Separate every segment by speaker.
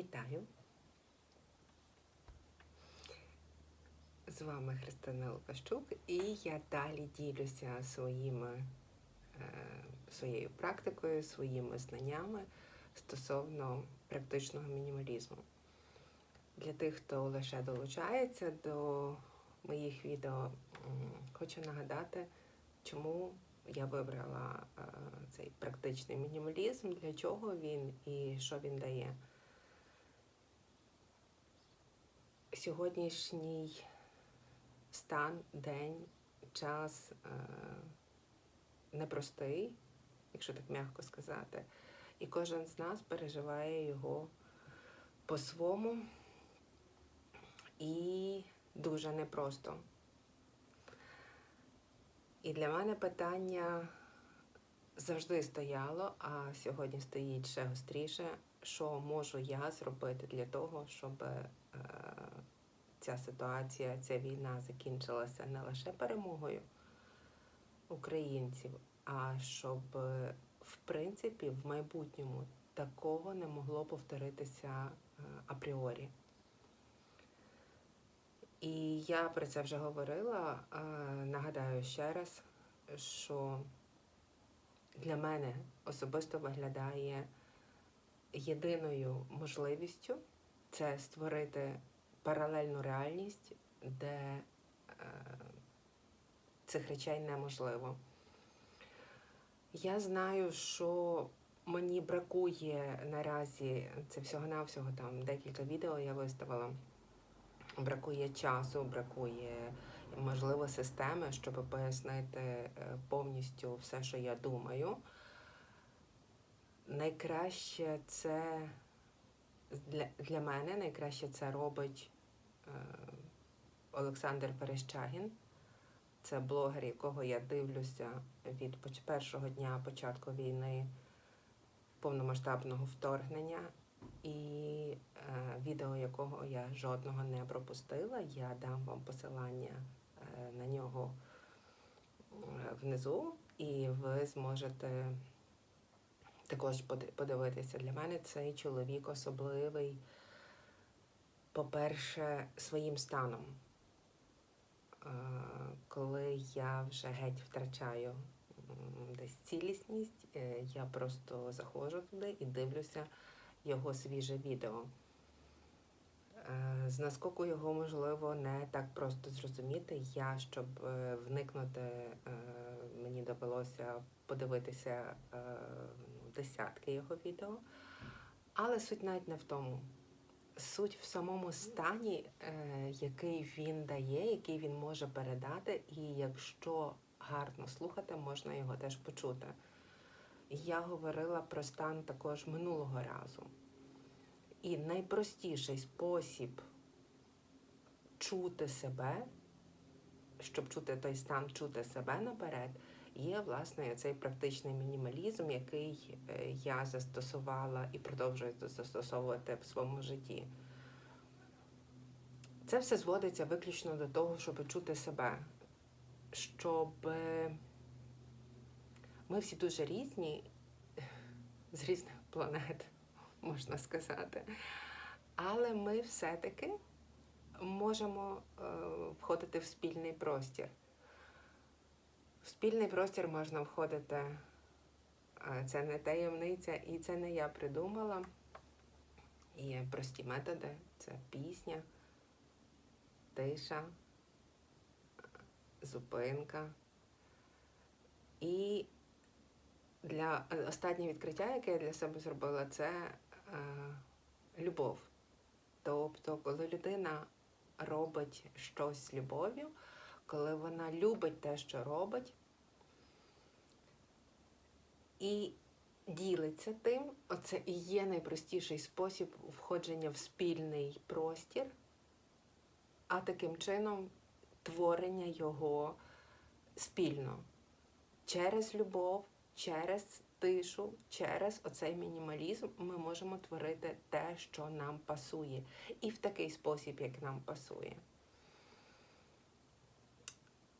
Speaker 1: Вітаю! З вами Христина Лукащук, і я далі ділюся своїми, е, своєю практикою, своїми знаннями стосовно практичного мінімалізму. Для тих, хто лише долучається до моїх відео, хочу нагадати, чому я вибрала е, цей практичний мінімалізм, для чого він і що він дає. Сьогоднішній стан, день, час е, непростий, якщо так м'яко сказати, і кожен з нас переживає його по-свому і дуже непросто. І для мене питання завжди стояло, а сьогодні стоїть ще гостріше, що можу я зробити для того, щоб е, ця ситуація, ця війна закінчилася не лише перемогою українців, а щоб е, в принципі в майбутньому такого не могло повторитися е, апріорі. І я про це вже говорила. е, Нагадаю ще раз, що для мене особисто виглядає єдиною можливістю це створити паралельну реальність, де е, цих речей неможливо. Я знаю, що мені бракує наразі це всього-навсього там декілька відео я виставила. Бракує часу, бракує, можливо, системи, щоб пояснити е, повністю все, що я думаю. Найкраще це для, для мене найкраще це робить е, Олександр Перещагін. Це блогер, якого я дивлюся від першого дня початку війни повномасштабного вторгнення. І е, відео, якого я жодного не пропустила, я дам вам посилання е, на нього е, внизу, і ви зможете також подивитися. Для мене цей чоловік особливий, по-перше, своїм станом. Е, Коли я вже геть втрачаю десь цілісність, е, я просто заходжу туди і дивлюся його свіже відео. Е, З наскоку його можливо не так просто зрозуміти. Я, щоб вникнути, мені довелося подивитися десятки його відео. Але суть навіть не в тому. Суть в самому стані, е, який він дає, який він може передати, і якщо гарно слухати, можна його теж почути. Я говорила про стан також минулого разу. І найпростіший спосіб чути себе, щоб чути той стан, чути себе наперед, є власне цей практичний мінімалізм, який е, я застосувала і продовжую застосовувати в своєму житті. Це все зводиться виключно до того, щоб чути себе, щоб е, ми всі дуже різні, з різних планет, можна сказати. Але ми все-таки можемо е, входити в спільний простір. Спільний простір можна входити, це не таємниця, і це не я придумала. Є прості методи, це пісня, тиша, зупинка. І для останнє відкриття, яке я для себе зробила, це е, любов. Тобто, коли людина робить щось з любов'ю, коли вона любить те, що робить, і ділиться тим, оце і є найпростіший спосіб входження в спільний простір, а таким чином творення його спільно через любов, через тишу, через оцей мінімалізм ми можемо творити те, що нам пасує, і в такий спосіб, як нам пасує.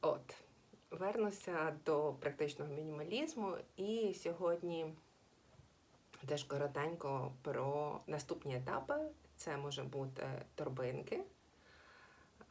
Speaker 1: От, вернуся до практичного мінімалізму, і сьогодні Теж коротенько про наступні етапи. Це може бути торбинки.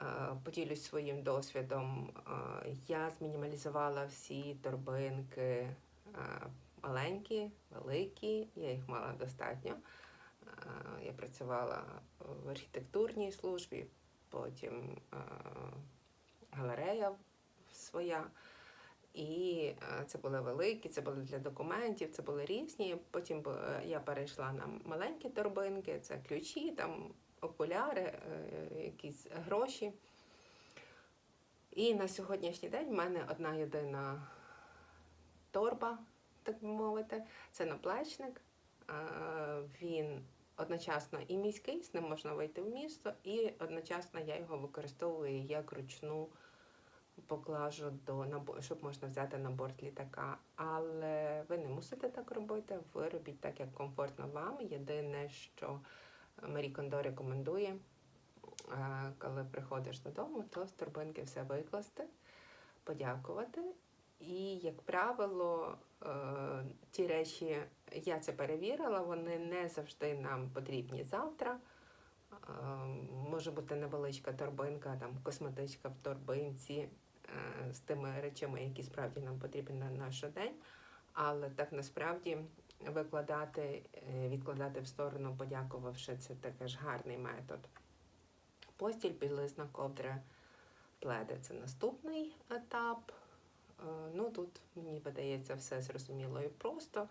Speaker 1: Е, Поділюсь своїм досвідом. Е, Я змінімалізувала всі торбинки е, маленькі, великі, я їх мала достатньо. Я працювала в архітектурній службі, потім галерея своя. І е, це були великі, це були для документів, це були різні. Потім е, я перейшла на маленькі торбинки, це ключі, там окуляри, е, якісь гроші. І на сьогоднішній день в мене одна єдина торба, так би мовити, це наплечник. Він одночасно і міський, з ним можна вийти в місто, і одночасно я його використовую як ручну поклажу до щоб можна взяти на борт літака. Але ви не мусите так робити. Ви робіть так, як комфортно вам. Єдине, що Марі Кондо рекомендує, е, коли приходиш додому, то з торбинки все викласти, подякувати. І, як правило, е, ті речі, я це перевірила, вони не завжди нам потрібні завтра. Е, Може бути невеличка торбинка, там косметичка в торбинці з тими речами, які справді нам потрібні на наш день. Але так насправді викладати, е, відкладати в сторону, подякувавши, це також гарний метод. Постіль, білизна, ковдра, пледи це наступний етап. Е, Ну тут мені видається все зрозуміло і просто.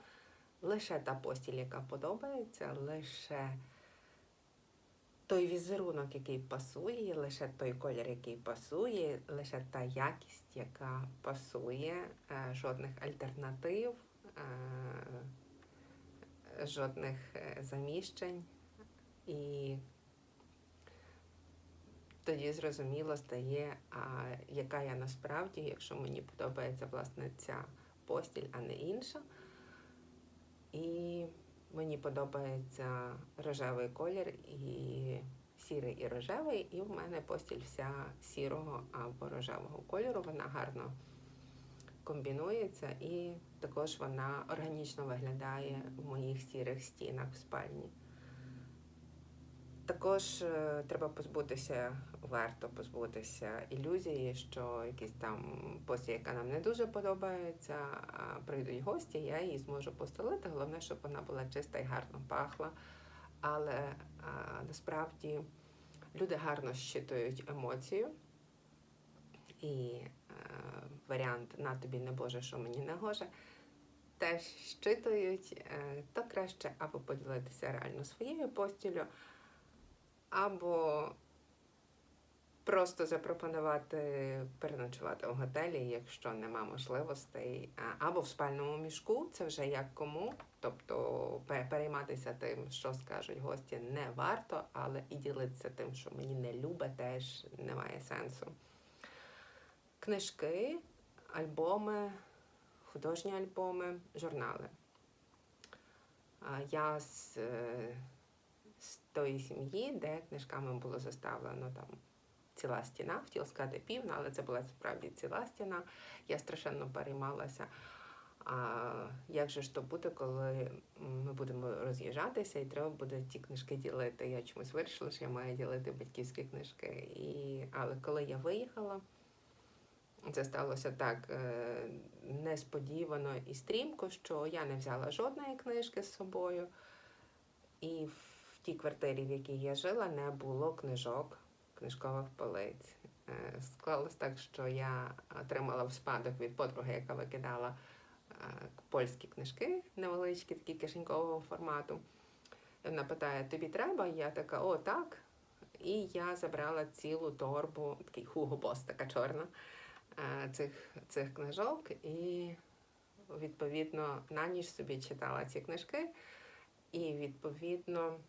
Speaker 1: Лише та постіль, яка подобається, лише той візерунок, який пасує, лише той колір, який пасує, лише та якість, яка пасує, е, жодних альтернатив, е, жодних е, заміщень. І тоді зрозуміло стає, а яка я насправді, якщо мені подобається власне ця постіль, а не інша. І мені подобається рожевий колір і сірий і рожевий, і в мене постіль вся сірого або рожевого кольору. Вона гарно комбінується і також вона органічно виглядає в моїх сірих стінах в спальні. Також е, треба позбутися, варто позбутися ілюзії, що якісь там постіль, яка нам не дуже подобається, а прийдуть гості, я її зможу постелити. Головне, щоб вона була чиста і гарно пахла. Але а, насправді люди гарно щитують емоцію. І е, варіант на тобі не Боже, що мені не гоже, теж щитують, е, то краще або поділитися реально своєю постілю, або просто запропонувати переночувати в готелі, якщо нема можливостей, або в спальному мішку, це вже як кому. Тобто перейматися тим, що скажуть гості, не варто, але і ділитися тим, що мені не любить, теж немає сенсу. Книжки, альбоми, художні альбоми, журнали. Я з тої сім'ї, де книжками було заставлено там ціла стіна, хотіла сказати півна, але це була справді ціла стіна. Я страшенно переймалася. А як же ж то буде, коли ми будемо роз'їжджатися і треба буде ті книжки ділити? Я чомусь вирішила, що я маю ділити батьківські книжки. І... Але коли я виїхала, це сталося так е, несподівано і стрімко, що я не взяла жодної книжки з собою. І в тій квартирі, в якій я жила, не було книжок, книжкових полиць. Е, Склалось так, що я отримала в спадок від подруги, яка викидала е, польські книжки, невеличкі, такі кишенькового формату. Вона питає: тобі треба? Я така, о, так. І я забрала цілу торбу, такий Хуго Бос, така чорна, е, цих, цих книжок. І відповідно на ніч собі читала ці книжки. І відповідно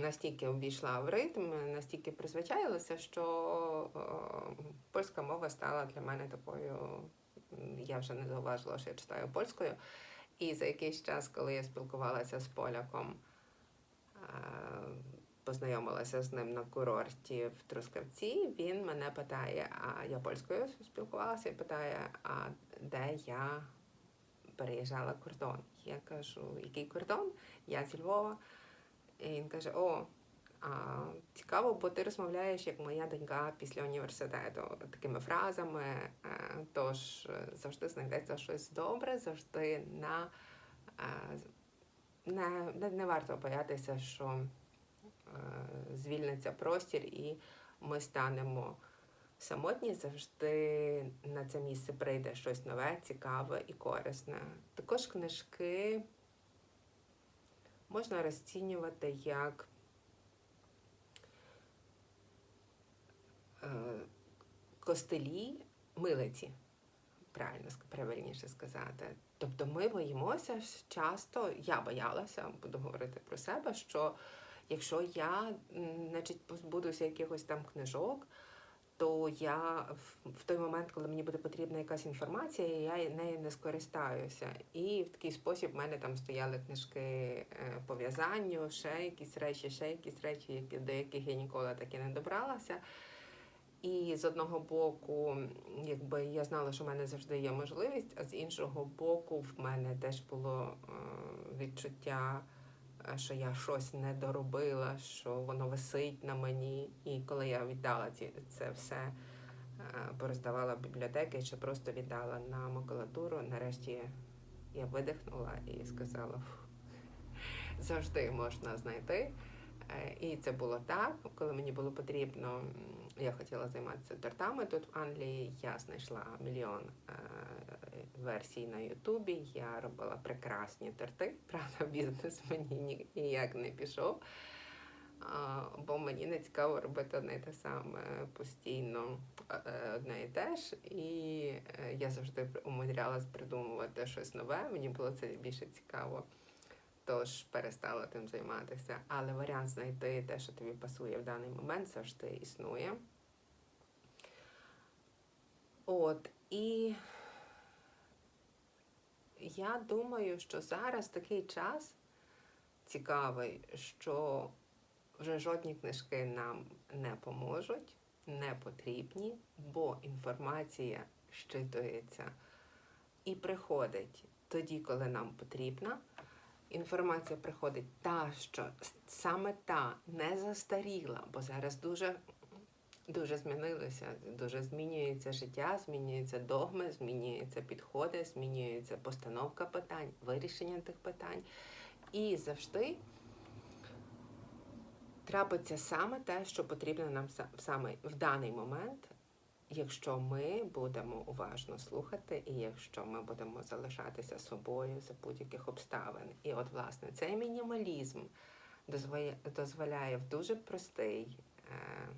Speaker 1: настільки увійшла в ритм, настільки призвичаїлася, що е, польська мова стала для мене такою. Я вже не зауважила, що я читаю польською. І за якийсь час, коли я спілкувалася з поляком, е, познайомилася з ним на курорті в Трускавці, він мене питає, а я польською спілкувалася і питає, а де я переїжджала кордон. Я кажу, який кордон? Я зі Львова. І він каже: О, а, цікаво, бо ти розмовляєш як моя донька після університету такими фразами. Е, Тож е, завжди знайдеться щось добре, завжди на е, не, не, не варто боятися, що звільниться простір і ми станемо самотні. Завжди на це місце прийде щось нове, цікаве і корисне. Також книжки можна розцінювати як е, костелі милиці, правильно правильніше сказати. Тобто ми боїмося часто, я боялася, буду говорити про себе, що якщо я значить, позбудуся якихось там книжок, то я в, той момент, коли мені буде потрібна якась інформація, я нею не скористаюся. І в такий спосіб в мене там стояли книжки е, по в'язанню, ще якісь речі, ще якісь речі, які, до яких я ніколи так і не добралася. І з одного боку, якби я знала, що в мене завжди є можливість, а з іншого боку, в мене теж було е, відчуття, що я щось не доробила, що воно висить на мені. І коли я віддала це все, е, пороздавала в бібліотеки чи просто віддала на макулатуру, нарешті я видихнула і сказала, завжди можна знайти. Е, І це було так, коли мені було потрібно, я хотіла займатися тортами тут в Англії. Я знайшла мільйон е, версій на Ютубі. Я робила прекрасні торти. Правда, бізнес мені ні- ніяк не пішов. Бо мені не цікаво робити одне й те саме постійно е, одне і те ж. І е, я завжди умудрялась придумувати щось нове. Мені було це більше цікаво. Тож перестала тим займатися. Але варіант знайти те, що тобі пасує в даний момент, завжди існує. От, і я думаю, що зараз такий час цікавий, що вже жодні книжки нам не поможуть, не потрібні, бо інформація щитується і приходить тоді, коли нам потрібна. Інформація приходить та, що саме та не застаріла, бо зараз дуже, дуже змінилося, дуже змінюється життя, змінюються догми, змінюються підходи, змінюється постановка питань, вирішення тих питань. І завжди трапиться саме те, що потрібно нам саме в даний момент, якщо ми будемо уважно слухати, і якщо ми будемо залишатися собою за будь-яких обставин. І от, власне, цей мінімалізм дозволяє, в дуже простий, е,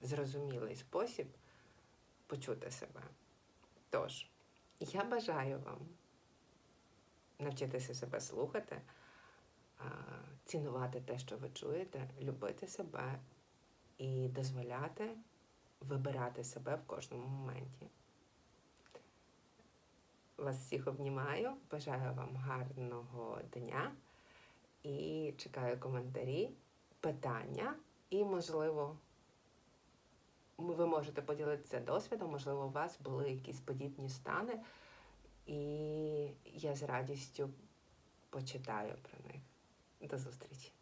Speaker 1: зрозумілий спосіб почути себе. Тож, я бажаю вам навчитися себе слухати, е, цінувати те, що ви чуєте, любити себе і дозволяти вибирати себе в кожному моменті. Вас всіх обнімаю, бажаю вам гарного дня і чекаю коментарі, питання, і, можливо, ви можете поділитися досвідом, можливо, у вас були якісь подібні стани, і я з радістю почитаю про них. До зустрічі!